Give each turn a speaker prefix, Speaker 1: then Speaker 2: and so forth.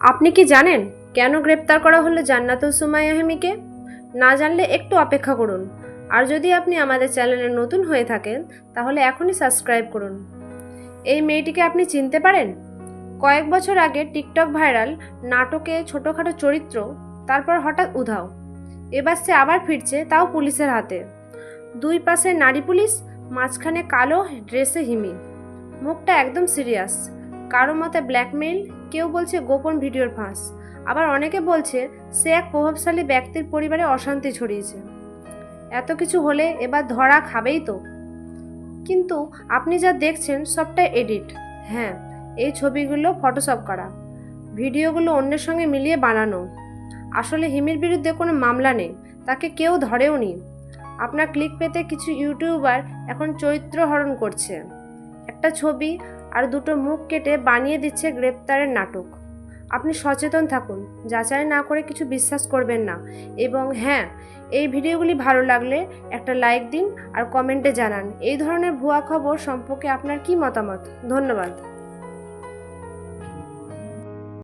Speaker 1: আপনি কি জানেন কেন গ্রেপ্তার করা হলো জান্নাতুল সুমাইয়া হেমিকে না জানলে একটু অপেক্ষা করুন। আর যদি আপনি আমাদের চ্যানেলে নতুন হয়ে থাকেন, তাহলে এখনই সাবস্ক্রাইব করুন। এই মেয়েটিকে আপনি চিনতে পারেন? কয়েক বছর আগে টিকটক ভাইরাল নাটকে ছোটোখাটো চরিত্র, তারপর হঠাৎ উধাও। এবার সে আবার ফিরছে তাও পুলিশের হাতে। দুই পাশে নারী পুলিশ, মাঝখানে কালো ড্রেসে হিমি। মুখটা একদম সিরিয়াস। কারও মতে ব্ল্যাকমেইল, কেউ বলছে গোপন ভিডিওর ফাঁস। আবার অনেকে বলছে সে এক প্রভাবশালী ব্যক্তির পরিবারে অশান্তি ছড়িয়েছে। এত কিছু হলে এবার ধরা খাবেই তো। কিন্তু আপনি যা দেখছেন সবটা এডিট। হ্যাঁ এই ছবিগুলো ফটোশপ করা। ভিডিওগুলো অন্যের সঙ্গে মিলিয়ে বানানো। আসলে হিমির বিরুদ্ধে কোনো মামলা নেই, তাকে কেউ ধরেও নি। আপনার ক্লিক পেতে কিছু ইউটিউবার এখন চরিত্র হরণ করছে। একটা ছবি আর দুটো মুখ কেটে বানিয়ে দিচ্ছে গ্রেপ্তারের নাটক। আপনি সচেতন থাকুন, যাচাই না করে কিছু বিশ্বাস করবেন না। এবং হ্যাঁ এই ভিডিওগুলি ভালো লাগলে একটা লাইক দিন আর কমেন্টে জানান। এই ধরনের ভুয়া খবর সম্পর্কে আপনার কি মতামত? ধন্যবাদ।